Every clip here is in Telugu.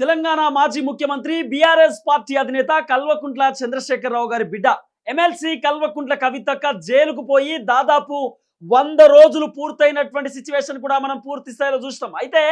తెలంగాణ మాజీ ముఖ్యమంత్రి బీఆర్ఎస్ పార్టీ అధినేత కల్వకుంట్ల చంద్రశేఖరరావు గారి బిడ్డ. ఎమ్మెల్సీ కల్వకుంట్ల కవితక్క జైలుకు పోయి దాదాపు వంద రోజులు పూర్తయినటువంటి సిచ్యువేషన్ కూడా మనం పూర్తి స్థాయిలో చూస్తాం అయితే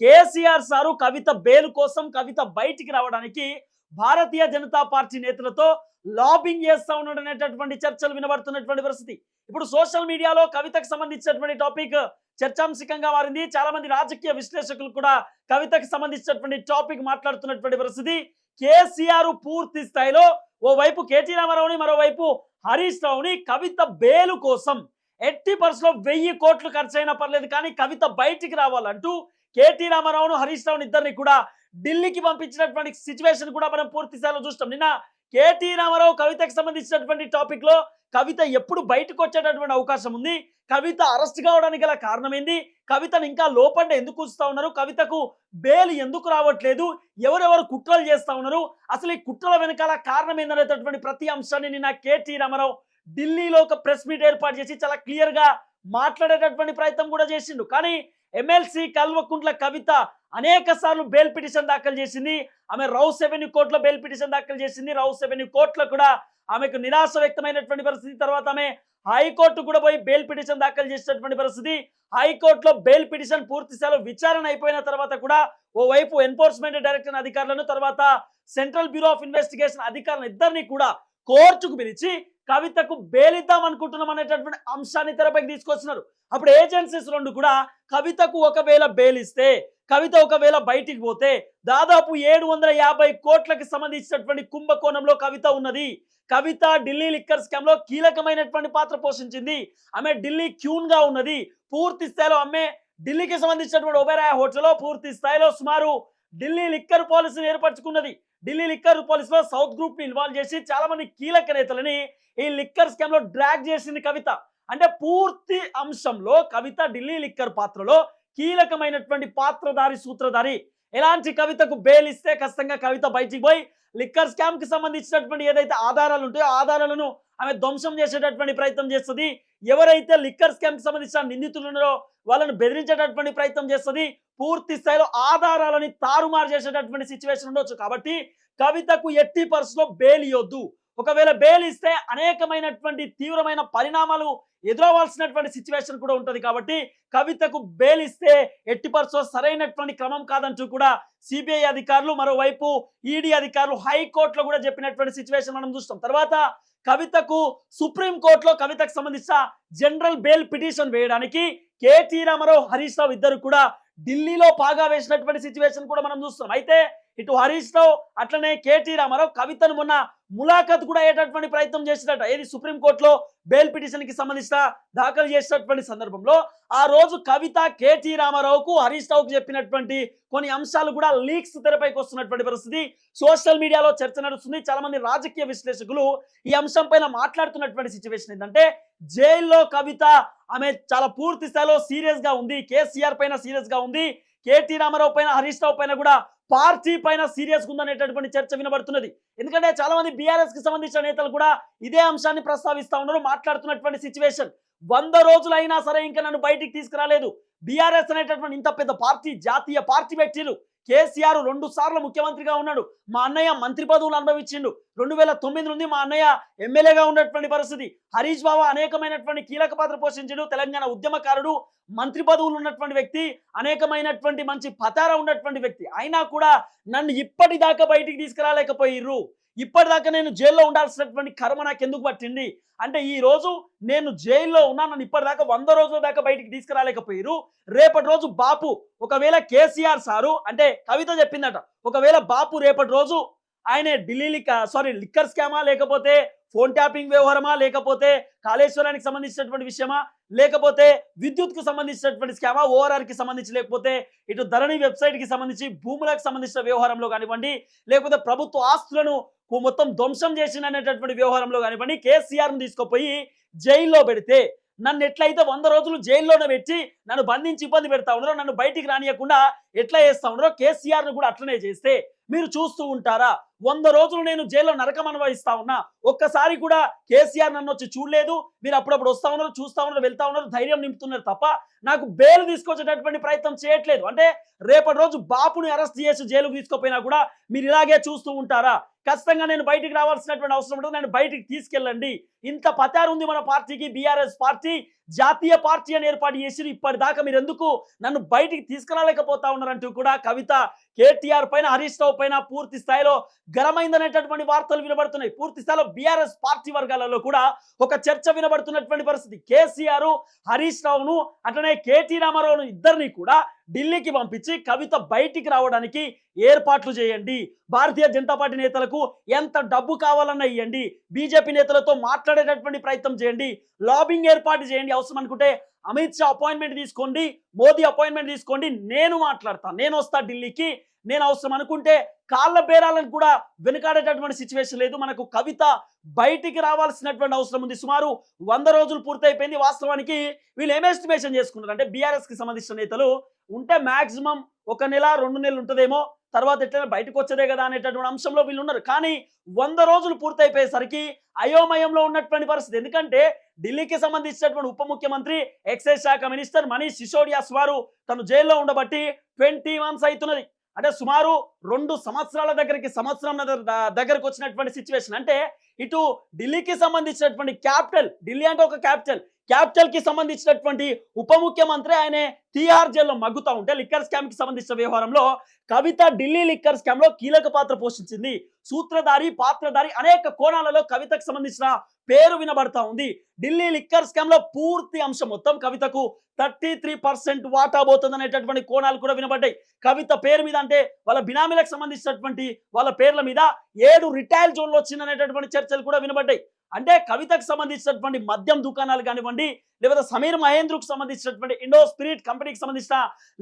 కేసీఆర్ సారు కవిత బెయిల్ కోసం కవిత బయటికి రావడానికి భారతీయ జనతా పార్టీ నేతలతో లాబింగ్ చేస్తా ఉన్నాడు అనేటటువంటి చర్చలు వినబడుతున్నటువంటి పరిస్థితి. ఇప్పుడు సోషల్ మీడియాలో కవితకు సంబంధించినటువంటి టాపిక్ చర్చాంశకంగా మారింది. చాలా మంది రాజకీయ విశ్లేషకులు కూడా కవితకు సంబంధించినటువంటి టాపిక్ మాట్లాడుతున్నటువంటి పరిస్థితి. కేసీఆర్ పూర్తి స్థాయిలో ఓవైపు కేటీ రామారావుని మరోవైపు హరీష్ రావుని కవిత బేలు కోసం ఎట్టి పరిస్థితిలో వెయ్యి కోట్లు ఖర్చు అయినా పర్లేదు కానీ కవిత బయటికి రావాలంటూ కేటీ రామారావును హరీష్ రావుని ఇద్దరిని కూడా ఢిల్లీకి పంపించినటువంటి సిచ్యువేషన్ కూడా మనం పూర్తి స్థాయిలో చూస్తాం. నిన్న కేటీ రామారావు కవితకు సంబంధించినటువంటి టాపిక్లో కవిత ఎప్పుడు బయటకు వచ్చేటటువంటి అవకాశం ఉంది. కవిత అరెస్ట్ కావడానికి గల కారణం ఏంది? కవితను ఇంకా లోపండి ఎందుకు ఉంచుతా ఉన్నారు? కవితకు బెయిల్ ఎందుకు రావట్లేదు? ఎవరెవరు కుట్రలు చేస్తా ఉన్నారు? అసలు ఈ కుట్రల వెనకాల కారణం ఏందనేటటువంటి ప్రతి అంశాన్ని నిన్న కేటీ రామారావు ఢిల్లీలో ఒక ప్రెస్ మీట్ ఏర్పాటు చేసి చాలా క్లియర్గా మాట్లాడేటటువంటి ప్రయత్నం కూడా చేసిండు. కానీ ఎమ్మెల్సీ కల్వకుంట్ల కవిత అనేక సార్లు బెయిల్ పిటిషన్ దాఖలు చేసింది. ఆమె రౌస్ రెవెన్యూ కోర్టులో బెయిల్ పిటిషన్ దాఖలు చేసింది. రౌస్ రెవెన్యూ కోర్టులో కూడా ఆమెకు నిరాశ వ్యక్తమైనటువంటి పరిస్థితి. తర్వాత ఆమె హైకోర్టు కూడా పోయి బెయిల్ పిటిషన్ దాఖలు చేసినటువంటి పరిస్థితి. హైకోర్టులో బెయిల్ పిటిషన్ పూర్తి స్థాయిలో విచారణ అయిపోయిన తర్వాత కూడా ఓవైపు ఎన్ఫోర్స్మెంట్ డైరెక్టర్ అధికారులను తర్వాత సెంట్రల్ బ్యూరో ఆఫ్ ఇన్వెస్టిగేషన్ అధికారులను ఇద్దరిని కూడా కోర్టుకు పిలిచి కవితకు బేలిద్దాం అనుకుంటున్నాం అనేటటువంటి అంశాన్ని తెరపైకి తీసుకొస్తున్నారు. అప్పుడు ఏజెన్సీస్ రెండు కూడా కవితకు ఒకవేళ బేలిస్తే కవిత ఒకవేళ బయటికి పోతే దాదాపు ఏడు వందల యాభై కోట్లకు సంబంధించినటువంటి కుంభకోణంలో కవిత ఉన్నది. కవిత ఢిల్లీ లిక్కర్ స్కామ్లో కీలకమైనటువంటి పాత్ర పోషించింది. ఆమె ఢిల్లీ క్యూన్గా ఉన్నది. పూర్తి స్థాయిలో ఆమె ఢిల్లీకి సంబంధించినటువంటి ఒబెరాయ్ హోటల్లో పూర్తి స్థాయిలో సుమారు ఢిల్లీ లిక్కర్ పాలసీని ఏర్పరచుకున్నది. ఢిల్లీ లిక్కర్ పాలసీలో సౌత్ గ్రూప్ని ఇన్వాల్వ్ చేసి చాలా మంది కీలక నేతలని ఈ లిక్కర్ స్కామ్లో డ్రాగ్ చేసింది కవిత. అంటే పూర్తి అంశంలో కవిత ఢిల్లీ లిక్కర్ పాత్రలో కీలకమైనటువంటి పాత్రధారి సూత్రధారి ఎలాంటి కవితకు బెయిల్ ఇస్తే ఖచ్చితంగా కవిత బయటికి పోయి లిక్కర్ స్కామ్కి సంబంధించినటువంటి ఏదైతే ఆధారాలు ఉంటాయో ఆధారాలను ఆమె ధ్వంసం చేసేటటువంటి ప్రయత్నం చేస్తుంది. ఎవరైతే లిక్కర్ స్కామ్కి సంబంధించిన నిందితులు వాళ్ళను బెదిరించేటటువంటి ప్రయత్నం చేస్తుంది. పూర్తి స్థాయిలో ఆధారాలని తారుమారు చేసేటటువంటి సిచ్యువేషన్ ఉండొచ్చు కాబట్టి కవితకు ఎట్టి పర్సులో బెయిల్ ఇవ్వద్దు ఒకవేళ బెయిల్ ఇస్తే అనేకమైనటువంటి తీవ్రమైన పరిణామాలు ఎదురవ్వాల్సినటువంటి సిచ్యువేషన్ కూడా ఉంటది కాబట్టి కవితకు బెయిల్ ఇస్తే ఎట్టి పరిస్థితుల్లో సరైనటువంటి క్రమం కాదంటూ కూడా సిబిఐ అధికారులు మరోవైపు ఈడీ అధికారులు హైకోర్టులో కూడా చెప్పినటువంటి సిచ్యువేషన్ మనం చూస్తాం. తర్వాత కవితకు సుప్రీం కోర్టులో కవితకు సంబంధించిన జనరల్ బెయిల్ పిటిషన్ వేయడానికి కేటీ రామారావు హరీష్ రావు ఇద్దరు కూడా ఢిల్లీలో పాగా వేసినటువంటి సిచ్యువేషన్ కూడా మనం చూస్తాం అయితే ఇటు హరీష్ రావు అట్లనే కేటీ రామారావు కవితను మొన్న ములాఖత్ కూడా అయ్యేటటువంటి ప్రయత్నం చేసినట్ట ఏది సుప్రీం కోర్టులో బెయిల్ పిటిషన్కి సంబంధించిన దాఖలు చేసినటువంటి సందర్భంలో ఆ రోజు కవిత కేటీ రామారావుకు హరీష్ రావుకు చెప్పినటువంటి కొన్ని అంశాలు కూడా లీక్స్ తెరపైకి వస్తున్నటువంటి పరిస్థితి. సోషల్ మీడియాలో చర్చ నడుస్తుంది. చాలా మంది రాజకీయ విశ్లేషకులు ఈ అంశం పైన మాట్లాడుతున్నటువంటి సిచ్యువేషన్ ఏంటంటే జైల్లో కవిత ఆమె చాలా పూర్తి స్థాయిలో సీరియస్గా ఉంది. కేసీఆర్ పైన సీరియస్గా ఉంది. కేటీ రామారావు పైన హరీష్ రావు పైన కూడా పార్టీ పైన సీరియస్ ఉందనేటటువంటి చర్చ వినబడుతున్నది. ఎందుకంటే చాలా మంది బీఆర్ఎస్కి సంబంధించిన నేతలు కూడా ఇదే అంశాన్ని ప్రస్తావిస్తా ఉన్నారు మాట్లాడుతున్నటువంటి సిచ్యువేషన్ వంద రోజులు అయినా సరే ఇంకా నన్ను బయటికి తీసుకురాలేదు. బీఆర్ఎస్ అనేటటువంటి ఇంత పెద్ద పార్టీ జాతీయ పార్టీ వ్యక్తులు కేసీఆర్ రెండు సార్లు ముఖ్యమంత్రిగా ఉన్నాడు. మా అన్నయ్య మంత్రి పదవులు అనుభవించిండు. రెండు వేల తొమ్మిది నుండి మా అన్నయ్య ఎమ్మెల్యేగా ఉన్నటువంటి పరిస్థితి. హరీష్ బాబా అనేకమైనటువంటి కీలక పాత్ర పోషించాడు. తెలంగాణ ఉద్యమకారుడు మంత్రి పదవులు ఉన్నటువంటి వ్యక్తి అనేకమైనటువంటి మంచి పతార ఉన్నటువంటి వ్యక్తి. అయినా కూడా నన్ను ఇప్పటిదాకా బయటికి తీసుకురాలేకపోయిర్రు. ఇప్పటిదాకా నేను జైల్లో ఉండాల్సినటువంటి కర్మ నాకు ఎందుకు పట్టింది? అంటే ఈ రోజు నేను జైల్లో ఉన్నా నన్ను ఇప్పటిదాకా వంద రోజుల దాకా బయటికి తీసుకురాలేకపోయారు. రేపటి రోజు బాపు ఒకవేళ కేసీఆర్ సారు అంటే కవిత చెప్పిందట ఒకవేళ బాపు రేపటి రోజు ఆయన ఢిల్లీ సారీ లిక్కర్ స్కామా లేకపోతే ఫోన్ ట్యాపింగ్ వ్యవహారమా లేకపోతే కాళేశ్వరానికి సంబంధించినటువంటి విషయమా లేకపోతే విద్యుత్కు సంబంధించినటువంటి స్కామా ఓఆర్ఆర్కి సంబంధించి లేకపోతే ఇటు ధరణి వెబ్సైట్కి సంబంధించి భూములకు సంబంధించిన వ్యవహారంలో కానివ్వండి లేకపోతే ప్రభుత్వ ఆస్తులను మొత్తం ధ్వంసం చేసిన అనేటటువంటి వ్యవహారంలో కానివ్వండి కేసీఆర్ను తీసుకుపోయి జైల్లో పెడితే నన్ను ఎట్లయితే వంద రోజులు జైల్లోనే పెట్టి నన్ను బంధించి ఇబ్బంది పెడతా ఉన్నారో నన్ను బయటికి రానియకుండా ఎట్లా చేస్తా ఉన్నారో కేసీఆర్ను కూడా అట్లనే చేస్తే మీరు చూస్తూ ఉంటారా? వంద రోజులు నేను జైల్లో నరకం అనుభవిస్తా ఉన్నా ఒక్కసారి కూడా కేసీఆర్ నన్ను వచ్చి చూడలేదు. మీరు అప్పుడప్పుడు వస్తా ఉన్నారు చూస్తా ఉన్నారు వెళ్తా ఉన్నారు ధైర్యం నింపుతున్నారు తప్ప నాకు బెయిల్ తీసుకొచ్చేటటువంటి ప్రయత్నం చేయట్లేదు. అంటే రేపటి రోజు బాపుని అరెస్ట్ చేసి జైలుకు తీసుకోపోయినా కూడా మీరు ఇలాగే చూస్తూ ఉంటారా? ఖచ్చితంగా నేను బయటికి రావాల్సినటువంటి అవసరం ఉంటుంది నేను బయటికి తీసుకెళ్ళండి. ఇంత పతారు ఉంది మన పార్టీకి బీఆర్ఎస్ పార్టీ. జాతీయ పార్టీ అని ఏర్పాటు చేసి ఇప్పటిదాకా మీరు ఎందుకు నన్ను బయటికి తీసుకురాలేకపోతా ఉన్నారంటూ కూడా కవిత కేటీఆర్ పైన హరీష్ రావు పైన పూర్తి స్థాయిలో గరమైందనేటటువంటి వార్తలు వినబడుతున్నాయి. పూర్తి స్థాయిలో బీఆర్ఎస్ పార్టీ వర్గాలలో కూడా ఒక చర్చ వినబడుతున్నటువంటి పరిస్థితి. కేసీఆర్ హరీష్ రావును అట్లనే కేటీ రామారావును ఇద్దరిని కూడా ఢిల్లీకి పంపించి కవిత బయటికి రావడానికి ఏర్పాట్లు చేయండి. భారతీయ జనతా పార్టీ నేతలకు ఎంత డబ్బు కావాలన్నా ఇవ్వండి బీజేపీ నేతలతో మాట్లాడేటటువంటి ప్రయత్నం చేయండి. లాబింగ్ ఏర్పాటు చేయండి అవసరం అనుకుంటే. అమిత్ షా అపాయింట్మెంట్ తీసుకోండి. మోదీ అపాయింట్మెంట్ తీసుకోండి. నేను మాట్లాడతాను నేను వస్తా ఢిల్లీకి. నేను అవసరం అనుకుంటే కాళ్ళ బేరాలను కూడా వెనుకాడేటటువంటి సిచ్యువేషన్ లేదు. మనకు కవిత బయటికి రావాల్సినటువంటి అవసరం ఉంది. సుమారు వంద రోజులు పూర్తయిపోయింది వాస్తవానికి. వీళ్ళు ఏం ఎస్టిమేషన్ చేసుకున్నారు? అంటే బీఆర్ఎస్కి సంబంధించిన నేతలు ఉంటే మాక్సిమం ఒక నెల రెండు నెలలు ఉంటుందేమో తర్వాత ఎట్లయినా బయటకు వచ్చేదే కదా అనేటటువంటి అంశంలో వీళ్ళు ఉన్నారు. కానీ వంద రోజులు పూర్తయిపోయేసరికి అయోమయంలో ఉన్నటువంటి పరిస్థితి. ఎందుకంటే ఢిల్లీకి సంబంధించినటువంటి ఉప ముఖ్యమంత్రి ఎక్సైజ్ శాఖ మినిస్టర్ మనీష్ సిసోడియాస్ వారు తను జైల్లో ఉండబట్టి ట్వంటీ మంత్స్ అవుతున్నది. అంటే సుమారు రెండు సంవత్సరాల దగ్గరికి సంవత్సరం ద- దగ్గరకు వచ్చినటువంటి సిచ్యువేషన్ అంటే ఇటు ఢిల్లీకి సంబంధించినటువంటి క్యాపిటల్ ఢిల్లీ అంటే ఒక క్యాపిటల్. క్యాపిటల్కి సంబంధించినటువంటి ఉప ముఖ్యమంత్రి ఆయన తీహార్ జైల్లో మగ్గుతా ఉంటే లిక్కర్ స్కామ్కి సంబంధించిన వ్యవహారంలో కవిత ఢిల్లీ లిక్కర్ స్కామ్లో కీలక పాత్ర పోషించింది. సూత్రధారి పాత్రధారి అనేక కోణాలలో కవితకు సంబంధించిన పేరు వినబడతా ఉంది. ఢిల్లీ లిక్కర్ స్కామ్లో పూర్తి అంశం మొత్తం కవితకు థర్టీ త్రీ పర్సెంట్ వాటా పోతుంది అనేటటువంటి కోణాలు కూడా వినబడ్డాయి. కవిత పేరు మీద అంటే వాళ్ళ బినామీలకు సంబంధించినటువంటి వాళ్ళ పేర్ల మీద ఏడు రిటైల్ జోన్లు వచ్చిందనేటటువంటి చర్చలు కూడా వినబడ్డాయి. అంటే కవితకు సంబంధించినటువంటి మద్యం దుకాణాలు కానివ్వండి లేకపోతే సమీర్ మహేంద్రకు సంబంధించినటువంటి ఇండో స్పిరిట్ కంపెనీకి సంబంధించిన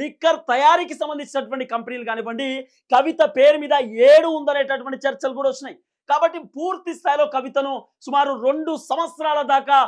లిక్కర్ తయారీకి సంబంధించినటువంటి కంపెనీలు కానివ్వండి కవిత పేరు మీద ఏడు ఉందనేటటువంటి చర్చలు కూడా వచ్చినాయి. కాబట్టి పూర్తి స్థాయిలో కవితను సుమారు రెండు సంవత్సరాల దాకా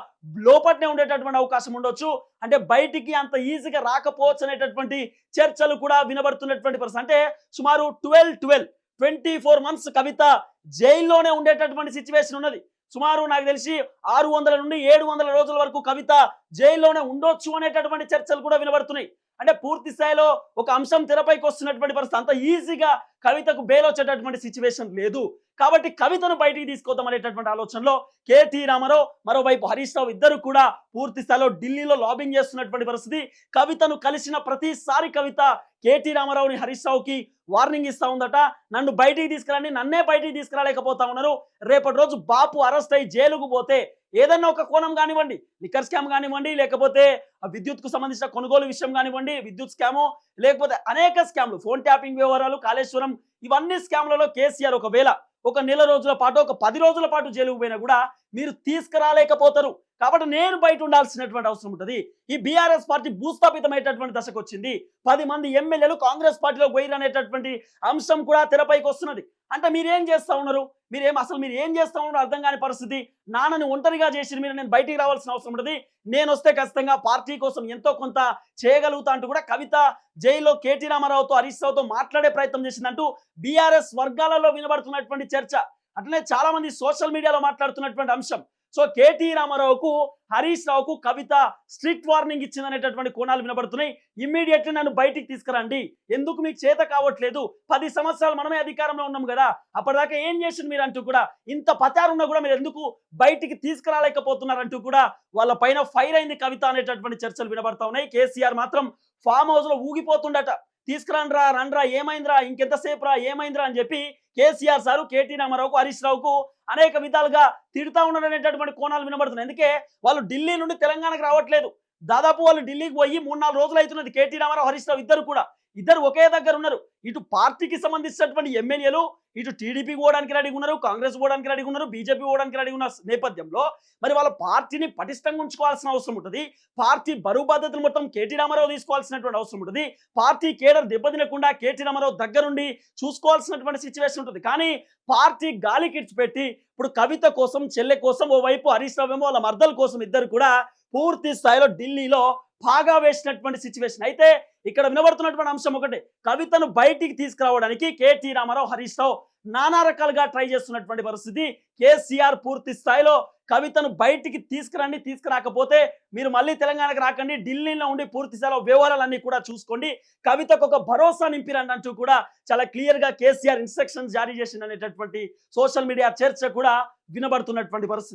లోపట్నే ఉండేటటువంటి అవకాశం ఉండొచ్చు. అంటే బయటికి అంత ఈజీగా రాకపోవచ్చు అనేటటువంటి చర్చలు కూడా వినబడుతున్నటువంటి పరిస్థితి. అంటే సుమారు twelve twelve twenty four months Kavitha జైల్లోనే ఉండేటటువంటి సిచ్యువేషన్ ఉన్నది. సుమారు నాకు తెలిసి ఆరు వందల నుండి ఏడు వందల రోజుల వరకు కవిత జైల్లోనే ఉండొచ్చు అనేటటువంటి చర్చలు కూడా వినబడుతున్నాయి. అంటే పూర్తి స్థాయిలో ఒక అంశం తెరపైకి వస్తున్నటువంటి పరిస్థితి. అంత ఈజీగా కవితకు బెయిల్ వచ్చేటటువంటి సిచ్యువేషన్ లేదు. కాబట్టి కవితను బయటికి తీసుకొద్దాం అనేటటువంటి ఆలోచనలో కేటీ రామారావు మరోవైపు హరీష్ రావు ఇద్దరు కూడా పూర్తి స్థాయిలో ఢిల్లీలో లాబింగ్ చేస్తున్నటువంటి పరిస్థితి. కవితను కలిసిన ప్రతిసారి కవిత కేటీ రామారావుని హరీష్ రావుకి వార్నింగ్ ఇస్తా ఉందట. నన్ను బయటికి తీసుకురండి నన్నే బయటికి తీసుకురాలేకపోతా ఉన్నారు. రేపటి రోజు బాపు అరెస్ట్ అయ్యి జైలుకు పోతే ఏదన్నా ఒక కోణం కానివ్వండి లిక్కర్ స్కామ్ కానివ్వండి లేకపోతే ఆ విద్యుత్కు సంబంధించిన కొనుగోలు విషయం కానివ్వండి విద్యుత్ స్కాము లేకపోతే అనేక స్కామ్లు ఫోన్ ట్యాపింగ్ వ్యవహారాలు కాళేశ్వరం ఇవన్నీ స్కామ్లలో కేసీఆర్ ఒకవేళ ఒక నెల రోజుల పాటు ఒక పది రోజుల పాటు జైలుకు పోయినా కూడా మీరు తీసుకురాలేకపోతారు. కాబట్టి నేను బయట ఉండాల్సినటువంటి అవసరం ఉంటుంది. ఈ బీఆర్ఎస్ పార్టీ భూస్థాపితమైనటువంటి దశకు వచ్చింది. పది మంది ఎమ్మెల్యేలు కాంగ్రెస్ పార్టీలో పోయిరనేటటువంటి అంశం కూడా తెరపైకి వస్తున్నది. అంటే మీరేం చేస్తా ఉన్నారు? మీరేం అసలు మీరు ఏం చేస్తూ ఉన్నారు అర్థం కాని పరిస్థితి. నాన్నని ఒంటరిగా చేసిన మీరు నేను బయటికి రావాల్సిన అవసరం ఉంటుంది. నేను వస్తే ఖచ్చితంగా పార్టీ కోసం ఎంతో కొంత చేయగలుగుతా అంటూ కూడా కవిత జైల్లో కేటీ రామారావుతో హరీష్ రావుతో మాట్లాడే ప్రయత్నం చేసిందంటూ బీఆర్ఎస్ వర్గాలలో వినబడుతున్నటువంటి చర్చ. అట్లనే చాలా మంది సోషల్ మీడియాలో మాట్లాడుతున్నటువంటి అంశం. సో కేటీ రామారావుకు హరీష్ రావుకు కవిత స్ట్రిక్ట్ వార్నింగ్ ఇచ్చిందనేటటువంటి కోణాలు వినబడుతున్నాయి. ఇమ్మీడియట్లీ నన్ను బయటికి తీసుకురండి. ఎందుకు మీకు చేత కావట్లేదు? పది సంవత్సరాలు మనమే అధికారంలో ఉన్నాం కదా. అప్పటిదాకా ఏం చేసింది మీరు అంటూ కూడా ఇంత పచారున్నా కూడా మీరు ఎందుకు బయటికి తీసుకురాలేకపోతున్నారంటూ కూడా వాళ్ళ పైన ఫైర్ అయింది కవిత అనేటటువంటి చర్చలు వినబడతా ఉన్నాయి. కేసీఆర్ మాత్రం ఫామ్ హౌస్లో ఊగిపోతుండట. తీసుకురాండ్రా రండ్రా ఏమైందిరా ఇంకెంతసేపు రా ఏమైందిరా అని చెప్పి కేసీఆర్ సారు కేటీ రామారావుకు హరీష్ రావుకు అనేక విధాలుగా తిడుతా ఉన్నారు అనేటటువంటి కోణాలు వినబడుతున్నాయి. అందుకే వాళ్ళు ఢిల్లీ నుండి తెలంగాణకు రావట్లేదు. దాదాపు వాళ్ళు ఢిల్లీకి పోయి మూడు నాలుగు రోజులు అవుతున్నది. కేటీ రామారావు హరీష్ రావు ఇద్దరు కూడా. ఇద్దరు ఒకే దగ్గర ఉన్నారు. ఇటు పార్టీకి సంబంధించినటువంటి ఎమ్మెల్యేలు ఇటు టీడీపీ పోవడానికి రెడీ ఉన్నారు కాంగ్రెస్ పోవడానికి రెడీ ఉన్నారు బీజేపీ పోవడానికి రెడీ ఉన్న నేపథ్యంలో మరి వాళ్ళ పార్టీని పటిష్టంగా ఉంచుకోవాల్సిన అవసరం ఉంటుంది. పార్టీ బరువు బాధ్యతలు మొత్తం కేటీ రామారావు తీసుకోవాల్సినటువంటి అవసరం ఉంటుంది. పార్టీ కేడర్ దెబ్బతినకుండా కేటీ రామారావు దగ్గరుండి చూసుకోవాల్సినటువంటి సిచ్యువేషన్ ఉంటుంది. కానీ పార్టీ గాలి పెట్టి ఇప్పుడు కవిత కోసం చెల్లె కోసం ఓవైపు హరీష్ రావు వాళ్ళ మర్దల కోసం ఇద్దరు కూడా పూర్తి స్థాయిలో ఢిల్లీలో బాగా వేసినటువంటి సిచ్యువేషన్ అయితే ఇక్కడ వినబడుతున్నటువంటి అంశం ఒకటి కవితను బయటికి తీసుకురావడానికి కేటీ రామారావు హరీష్ రావు నానా రకాలుగా ట్రై చేస్తున్నటువంటి పరిస్థితి. కేసీఆర్ పూర్తి స్థాయిలో కవితను బయటికి తీసుకురండి తీసుకురాకపోతే మీరు మళ్ళీ తెలంగాణకు రాకండి ఢిల్లీలో ఉండి పూర్తి స్థాయిలో వ్యవహారాలన్నీ కూడా చూసుకోండి. కవితకు ఒక భరోసా నింపిరండి అంటూ కూడా చాలా క్లియర్గా కేసీఆర్ ఇన్స్ట్రక్షన్స్ జారీ చేసింది అనేటటువంటి సోషల్ మీడియా చర్చ కూడా వినబడుతున్నటువంటి పరిస్థితి.